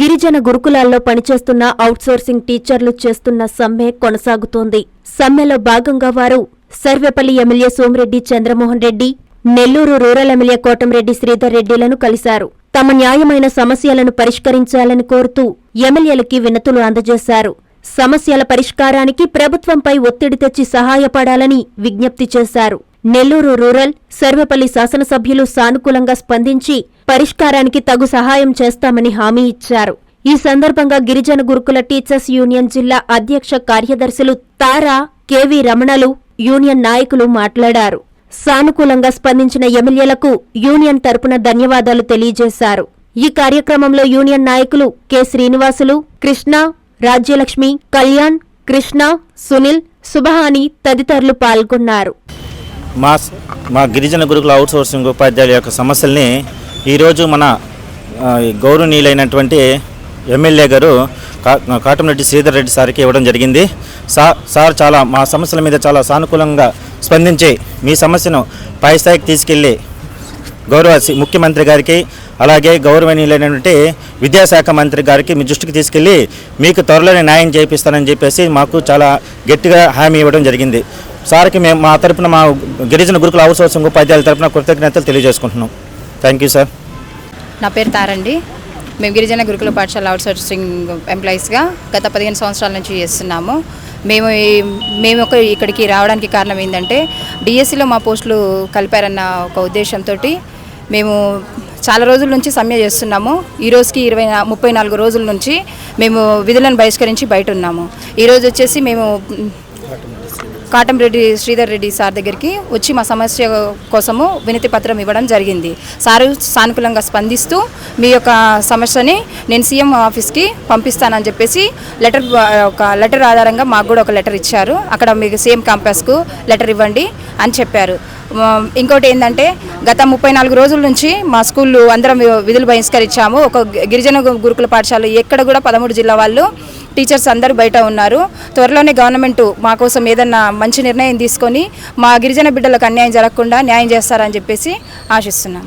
గిరిజన గురుకులాల్లో పనిచేస్తున్న అవుట్సోర్సింగ్ టీచర్లు చేస్తున్న సమ్మె కొనసాగుతోంది. సమ్మెలో భాగంగా వారు Sarvepalli MLA Somireddy Chandramohan Reddy Nellore rural MLA Kotamreddy Sridhar రెడ్డిలను కలిశారు. తమ న్యాయమైన సమస్యలను పరిష్కరించాలని కోరుతూ ఎమ్మెల్యేలకి వినతులు అందజేశారు. సమస్యల పరిష్కారానికి ప్రభుత్వంపై ఒత్తిడి తెచ్చి సహాయపడాలని విజ్ఞప్తి చేశారు. నెల్లూరు రూరల్ సర్వపల్లి శాసనసభ్యులు సానుకూలంగా స్పందించి పరిష్కారానికి తగు సహాయం చేస్తామని హామీ ఇచ్చారు. ఈ సందర్భంగా గిరిజన గురుకుల టీచర్స్ యూనియన్ జిల్లా అధ్యక్ష కార్యదర్శులు తారా కెవి రమణలు యూనియన్ నాయకులు మాట్లాడారు. సానుకూలంగా స్పందించిన ఎమ్మెల్యేలకు యూనియన్ తరపున ధన్యవాదాలు తెలియజేశారు. ఈ కార్యక్రమంలో యూనియన్ నాయకులు కె. శ్రీనివాసులు కృష్ణ రాజ్యలక్ష్మి కళ్యాణ్ కృష్ణ సునీల్ సుబహాని తదితరులు పాల్గొన్నారు. మా మా గిరిజన గురుకుల అవుట్సోర్సింగ్ ఉపాధ్యాయుల యొక్క సమస్యల్ని ఈరోజు మన గౌరవనీయులైనటువంటి ఎమ్మెల్యే గారు కా కాటంరెడ్డి శ్రీధర్ రెడ్డి సార్కి ఇవ్వడం జరిగింది. సార్ సార్ చాలా మా సమస్యల మీద చాలా సానుకూలంగా స్పందించి మీ సమస్యను పై స్థాయికి తీసుకెళ్ళి గౌరవ ముఖ్యమంత్రి గారికి అలాగే గౌరవనీయులైనటువంటి విద్యాశాఖ మంత్రి గారికి మీ దృష్టికి తీసుకెళ్ళి మీకు త్వరలోనే న్యాయం చేపిస్తానని చెప్పేసి మాకు చాలా గట్టిగా హామీ ఇవ్వడం జరిగింది. సార్కి మేము మా తరపున మా గిరిజన గురుకుల అవసరం ఉపాధ్యాయుల తరపున కృతజ్ఞతలు తెలియజేసుకుంటున్నాం. థ్యాంక్ యూ సార్ నా పేరు తారండి. మేము గిరిజన గురుకుల పాఠశాల అవుట్ సోర్సింగ్ ఎంప్లాయీస్గా గత పదిహేను సంవత్సరాల నుంచి చేస్తున్నాము. మేము మేము ఒక ఇక్కడికి రావడానికి కారణం ఏంటంటే డిఎస్సిలో మా పోస్టులు కలిపారన్న ఒక ఉద్దేశంతో మేము చాలా రోజుల నుంచి సమ్మె చేస్తున్నాము. ఈ రోజుకి ఇరవై ముప్పై నాలుగు రోజుల నుంచి మేము విధులను బహిష్కరించి బయట ఉన్నాము. ఈరోజు వచ్చేసి మేము కాటంరెడ్డి శ్రీధర్ రెడ్డి సార్ దగ్గరికి వచ్చి మా సమస్య కోసము వినతి పత్రం ఇవ్వడం జరిగింది. సారు సానుకూలంగా స్పందిస్తూ మీ యొక్క సమస్యని నేను సీఎం ఆఫీస్కి పంపిస్తానని చెప్పేసి లెటర్ ఒక లెటర్ ఆధారంగా మాకు కూడా ఒక లెటర్ ఇచ్చారు. అక్కడ మీకు సీఎం క్యాంపస్కు లెటర్ ఇవ్వండి అని చెప్పారు. ఇంకోటి ఏంటంటే గత ముప్పై నాలుగు రోజుల నుంచి మా స్కూళ్ళు అందరం విధులు బహిష్కరించాము. ఒక గిరిజన గురుకుల పాఠశాల ఎక్కడ కూడా పదమూడు జిల్లా వాళ్ళు టీచర్స్ అందరూ బయట ఉన్నారు. త్వరలోనే గవర్నమెంట్ మా కోసం ఏదన్నా మంచి నిర్ణయం తీసుకొని మా గిరిజన బిడ్డలకు అన్యాయం జరగకుండా న్యాయం చేస్తారని చెప్పేసి ఆశిస్తున్నాం.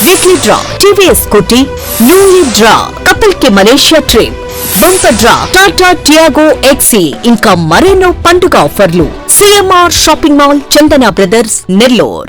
weekly draw TVS Scooty new year draw కపిల్కి Malaysia trip bumper draw Tata Tiago XE ఇంకా మరెన్నో పండుగ ఆఫర్లు CMR shopping mall Chandana brothers Nellore